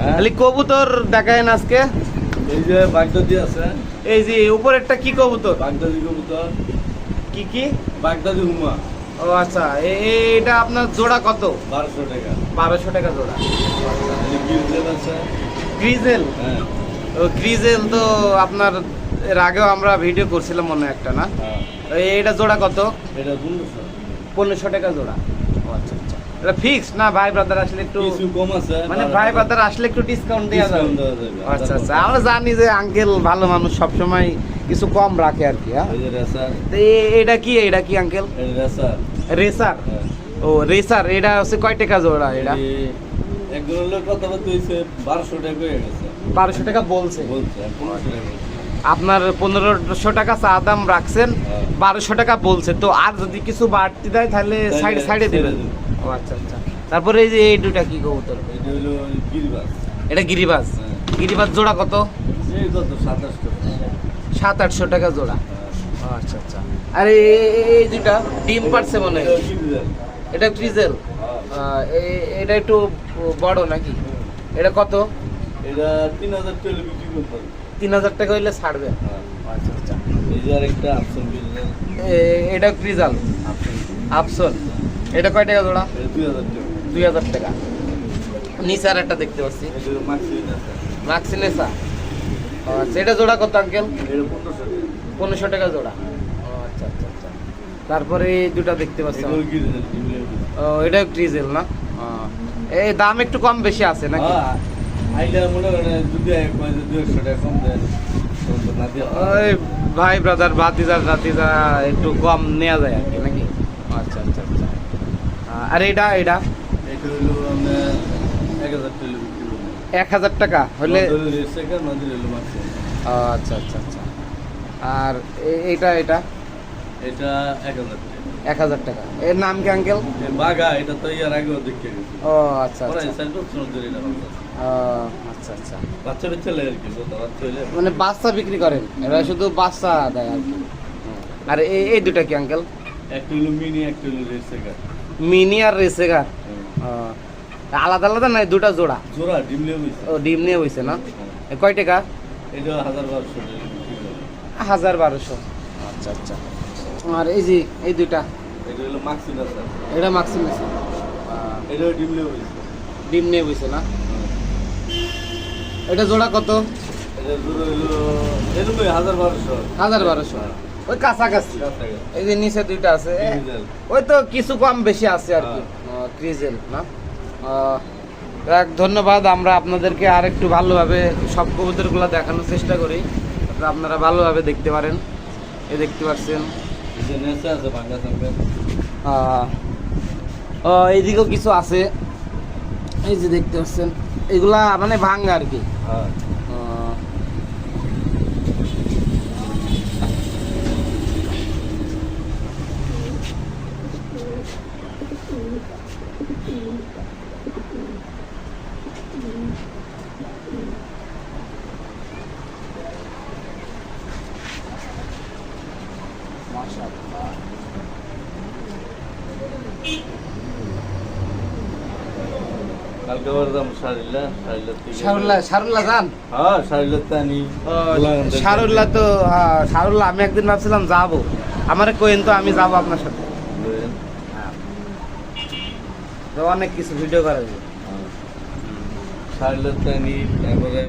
হ্যাঁ? খালি কবুতর দেখায় না আজকে। এই যে বাগদাদি আছে। এই যে উপরেরটা কি কবুতর? বাগদাদি কবুতর। কি কি? বাগদাদি হুমা। ও আচ্ছা এটা আপনার জোড়া কত? বারোশো টাকা। বারোশো টাকা জোড়া। গ্রিজেল হ্যাঁ। ও গ্রিজেল তো আপনার এর আগেও আমরা ভিডিও করছিলাম মনে একটা না? হ্যাঁ। এটা জোড়া কত? এটা পনেরোশো। পনেরোশো টাকা জোড়া। ও আচ্ছা আচ্ছা। এটা ফিক্স না ভাই ব্রাদার আসলে একটু কিছু কম আছে মানে ভাই ব্রাদার আসলে একটু ডিসকাউন্ট দেওয়া যাবে। আচ্ছা আচ্ছা আমরা জানি যে আঙ্কেল ভালো মানুষ সবসময় কিছু কম রাখে আর কি হ্যাঁ? এটা কি এটা কি আঙ্কেল রেসার রেসার ও রেসার এটা হচ্ছে কয় টাকা জোড়া এটা? একজনের লোক কথা বলতে হয়েছে বারোশো টাকা হয়ে গেছে। বারোশো টাকা বলছে। বলছে পনেরোশো টাকা বলছে। আপনার পনেরোশো টাকা চা দাম রাখছেন হ্যাঁ। বারোশো টাকা বলছে। তো আর যদি কিছু বাড়তি দেয় তাহলে সাইডে সাইডে দেবেন। ও আচ্ছা আচ্ছা। তারপরে এই যে এই দুটা কি কবুতর? এটা হলো গিরিবাস এটা গিরিবাজ? হ্যাঁ। গিরিবাজ জোড়া কত? সাত আটশো। টাকা জোড়া। হ্যাঁ। ও আচ্ছা আচ্ছা। আর এই দুটা ডিম পারছে মনে হয়। এটা ফ্রিজেল। এটা একটু বড় নাকি? এটা কত? এটা তিন হাজার তিন হাজার টাকা হইলে ছাড়বে। হ্যাঁ। আচ্ছা আচ্ছা। এটা ক্রিজাল আপসন এটা কয় টাকা জোড়া? দুই হাজার টাকা। নিচে আর একটা দেখতে পাচ্ছি। মাক্সিনেসা ও আচ্ছা। এটা জোড়া কত আঙ্কেল? পনেরোশো টাকা। জোড়া। ও আচ্ছা আচ্ছা আচ্ছা। তারপরে এই দুটা দেখতে পাচ্ছি। ও এটা ক্রিজেল না? এই দাম একটু কম বেশি আছে নাকি? ওই ভাই ব্রাদার ভাতিজা ভাতিজা একটু কম নেওয়া যায় আর কি নাকি? আচ্ছা আচ্ছা আচ্ছা। আর এটা এটা? এক হাজার টাকা এক হাজার টাকা? হলে আচ্ছা আচ্ছা আচ্ছা। আর এটা এটা? এটা এক হাজার এক হাজার টাকা। এর নাম কি আঙ্কেল? বাঘা এটা তো ইয়ার আগেও দেখতে গেছি। ও আচ্ছা আচ্ছা। ও, আচ্ছা আচ্ছা। বাচ্চা বাচ্চা লাগে আর কি মানে বাচ্চা বিক্রি করেন এরা শুধু বাচ্চা দেয় আর কি। আর এই এই দুটা কি আঙ্কেল? একটা হলো মিনি একটা হলো রেড মিনি আর রেসেগার আলাদা আলাদা নাই দুটা জোড়া? জোড়া ও ডিম নিয়ে হয়েছে না? কয় টাকা? এটা হাজার বারোশো। হাজার বারোশো। আচ্ছা আচ্ছা। আর এই যে এই দুইটা। এটা হলো এটা মাক্সিমাস এটা ডিমলে হয়েছে। ডিম বইছে না? এটা জোড়া কত? এটা জোড়া হলো এরকম হাজার বারোশো। হাজার বারোশো। ওই কাছাকাছি। এই যে নিচে দুইটা আছে ওই তো কিছু কম বেশি আছে আর কি। হ্যাঁ। ক্রিজেল না? যাক, ধন্যবাদ। আমরা আপনাদেরকে আর একটু ভালোভাবে সব কবুতরগুলো দেখানোর চেষ্টা করি। আপনারা ভালোভাবে দেখতে পারেন। এই দেখতে পাচ্ছেন। ও এইদিকেও কিছু আছে। এই যে দেখতে পাচ্ছেন এগুলা মানে ভাঙ্গা আর কি। হ্যাঁ। আহ, তো হ্যাঁ, শারুল্লাহ আমি একদিন ভাবছিলাম যাব। আমারে কোয়েন তো আমি যাব আপনার সাথে। তো অনেক কিছু ভিডিও করা